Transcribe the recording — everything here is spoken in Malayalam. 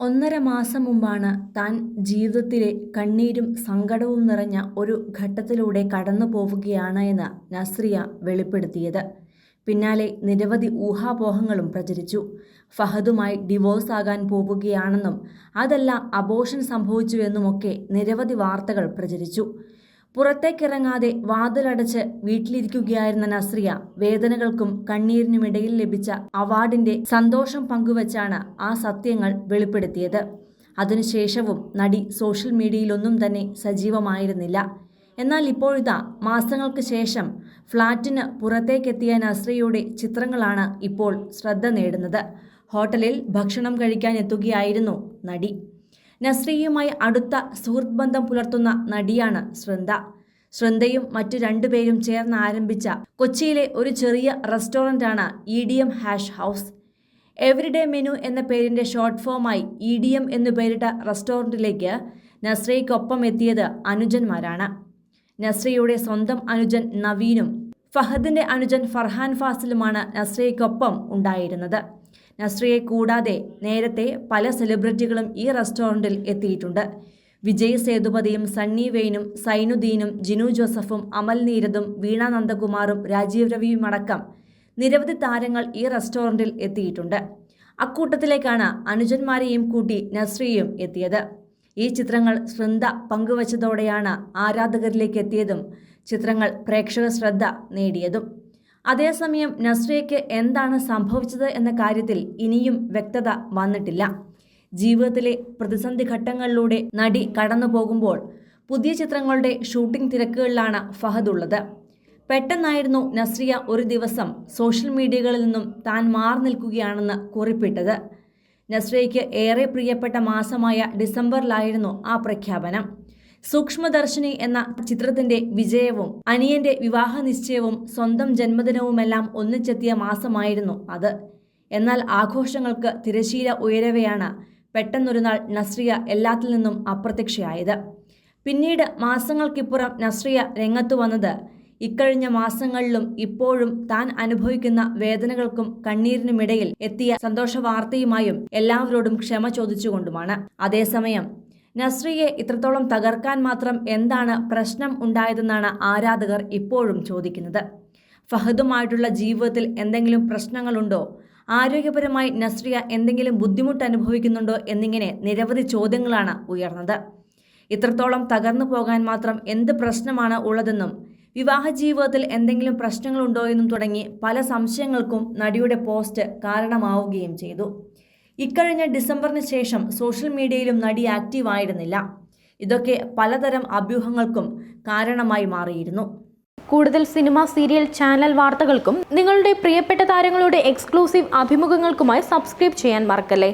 ഒന്നര മാസം മുമ്പാണ് താൻ ജീവിതത്തിലെ കണ്ണീരും സങ്കടവും നിറഞ്ഞ ഒരു ഘട്ടത്തിലൂടെ കടന്നു പോവുകയാണ് എന്ന് നസ്രിയ വെളിപ്പെടുത്തിയത്. പിന്നാലെ നിരവധി ഊഹാപോഹങ്ങളും പ്രചരിച്ചു. ഫഹദുമായി ഡിവോഴ്സ് ആകാൻ പോവുകയാണെന്നും അതല്ല അബോഷൻ സംഭവിച്ചുവെന്നുമൊക്കെ നിരവധി വാർത്തകൾ പ്രചരിച്ചു. പുറത്തേക്കിറങ്ങാതെ വാതിലടച്ച് വീട്ടിലിരിക്കുകയായിരുന്ന നസ്രിയ വേദനകൾക്കും കണ്ണീരിനുമിടയിൽ ലഭിച്ച അവാർഡിന്റെ സന്തോഷം പങ്കുവച്ചാണ് ആ സത്യങ്ങൾ വെളിപ്പെടുത്തിയത്. അതിനുശേഷവും നടി സോഷ്യൽ മീഡിയയിലൊന്നും തന്നെ സജീവമായിരുന്നില്ല. എന്നാൽ ഇപ്പോഴിതാ മാസങ്ങൾക്ക് ശേഷം ഫ്ളാറ്റിന് പുറത്തേക്കെത്തിയ നസ്രിയയുടെ ചിത്രങ്ങളാണ് ഇപ്പോൾ ശ്രദ്ധ നേടുന്നത്. ഹോട്ടലിൽ ഭക്ഷണം കഴിക്കാൻ എത്തുകയായിരുന്നു നടി. നസ്രിയയുമായി അടുത്ത സുഹൃത്ത് ബന്ധം പുലർത്തുന്ന നടിയാണ് ശ്രദ്ധ. ശ്രദ്ധയും മറ്റു രണ്ടുപേരും ചേർന്ന് ആരംഭിച്ച കൊച്ചിയിലെ ഒരു ചെറിയ റെസ്റ്റോറന്റാണ് E D M hash house. Everyday menu എന്ന പേരിന്റെ ഷോർട്ട് ഫോമായി ഇ ഡി എം എന്നു പേരിട്ട റെസ്റ്റോറന്റിലേക്ക് നസ്രയ്ക്കൊപ്പം എത്തിയത് അനുജന്മാരാണ്. നസ്രയുടെ സ്വന്തം അനുജൻ നവീനും ഫഹദിന്റെ അനുജൻ ഫർഹാൻ ഫാസിലുമാണ് നസ്രയ്ക്കൊപ്പം ഉണ്ടായിരുന്നത്. നസ്രിയെ കൂടാതെ നേരത്തെ പല സെലിബ്രിറ്റികളും ഈ റെസ്റ്റോറന്റിൽ എത്തിയിട്ടുണ്ട്. വിജയ് സേതുപതിയും സണ്ണി വെയിനും സൈനുദ്ദീനും ജിനു ജോസഫും അമൽ നീരദും വീണ നന്ദകുമാറും രാജീവ് രവിയുമടക്കം നിരവധി താരങ്ങൾ ഈ റെസ്റ്റോറന്റിൽ എത്തിയിട്ടുണ്ട്. അക്കൂട്ടത്തിലേക്കാണ് അനുജന്മാരെയും കൂട്ടി നസ്രിയയും എത്തിയത്. ഈ ചിത്രങ്ങൾ ശ്രദ്ധ പങ്കുവച്ചതോടെയാണ് ആരാധകരിലേക്ക് എത്തിയതും ചിത്രങ്ങൾ പ്രേക്ഷക ശ്രദ്ധ നേടിയതും. അതേസമയം നസ്രിയയ്ക്ക് എന്താണ് സംഭവിച്ചത് എന്ന കാര്യത്തിൽ ഇനിയും വ്യക്തത വന്നിട്ടില്ല. ജീവിതത്തിലെ പ്രതിസന്ധി ഘട്ടങ്ങളിലൂടെ നടി കടന്നു പോകുമ്പോൾ പുതിയ ചിത്രങ്ങളുടെ ഷൂട്ടിംഗ് തിരക്കുകളിലാണ് ഫഹദ് ഉള്ളത്. പെട്ടെന്നായിരുന്നു നസ്രിയ ഒരു ദിവസം സോഷ്യൽ മീഡിയകളിൽ നിന്നും താൻ മാറി നിൽക്കുകയാണെന്ന് കുറിപ്പിട്ടത്. നസ്രിയയ്ക്ക് ഏറെ പ്രിയപ്പെട്ട മാസമായ ഡിസംബറിലായിരുന്നു ആ പ്രഖ്യാപനം. സൂക്ഷ്മദർശിനി എന്ന ചിത്രത്തിന്റെ വിജയവും അനിയന്റെ വിവാഹ നിശ്ചയവും സ്വന്തം ജന്മദിനവുമെല്ലാം ഒന്നിച്ചെത്തിയ മാസമായിരുന്നു അത്. എന്നാൽ ആഘോഷങ്ങൾക്ക് തിരശീല ഉയരവെയാണ് പെട്ടെന്നൊരു നാൾ നസ്രിയ എല്ലാത്തിൽ നിന്നും അപ്രത്യക്ഷയായത്. പിന്നീട് മാസങ്ങൾക്കിപ്പുറം നസ്രിയ രംഗത്തു വന്നത് ഇക്കഴിഞ്ഞ മാസങ്ങളിലും ഇപ്പോഴും താൻ അനുഭവിക്കുന്ന വേദനകൾക്കും കണ്ണീരിനുമിടയിൽ എത്തിയ സന്തോഷ വാർത്തയുമായും എല്ലാവരോടും ക്ഷമ ചോദിച്ചുകൊണ്ടുമാണ്. അതേസമയം നസ്രിയെ ഇത്രത്തോളം തകർക്കാൻ മാത്രം എന്താണ് പ്രശ്നം ഉണ്ടായതെന്നാണ് ആരാധകർ ഇപ്പോഴും ചോദിക്കുന്നത്. ഫഹദുമായിട്ടുള്ള ജീവിതത്തിൽ എന്തെങ്കിലും പ്രശ്നങ്ങളുണ്ടോ? ആരോഗ്യപരമായി നസ്രിയ എന്തെങ്കിലും ബുദ്ധിമുട്ട് അനുഭവിക്കുന്നുണ്ടോ എന്നിങ്ങനെ നിരവധി ചോദ്യങ്ങളാണ് ഉയർന്നത്. ഇത്രത്തോളം തകർന്നു പോകാൻ മാത്രം എന്ത് പ്രശ്നമാണ് ഉള്ളതെന്നും വിവാഹ ജീവിതത്തിൽ എന്തെങ്കിലും പ്രശ്നങ്ങളുണ്ടോ എന്നും തുടങ്ങി പല സംശയങ്ങൾക്കും നടിയുടെ പോസ്റ്റ് കാരണമാവുകയും ചെയ്തു. ഇക്കഴിഞ്ഞ ഡിസംബറിന് ശേഷം സോഷ്യൽ മീഡിയയിലും നടി ആക്റ്റീവ് ആയിരുന്നില്ല ഇതൊക്കെ പലതരം അഭ്യൂഹങ്ങൾക്കും കാരണമായി മാറിയിരുന്നു. കൂടുതൽ സിനിമ സീരിയൽ ചാനൽ വാർത്തകൾക്കും നിങ്ങളുടെ പ്രിയപ്പെട്ട താരങ്ങളുടെ എക്സ്ക്ലൂസീവ് അഭിമുഖങ്ങൾക്കുമായി സബ്സ്ക്രൈബ് ചെയ്യാൻ മറക്കല്ലേ?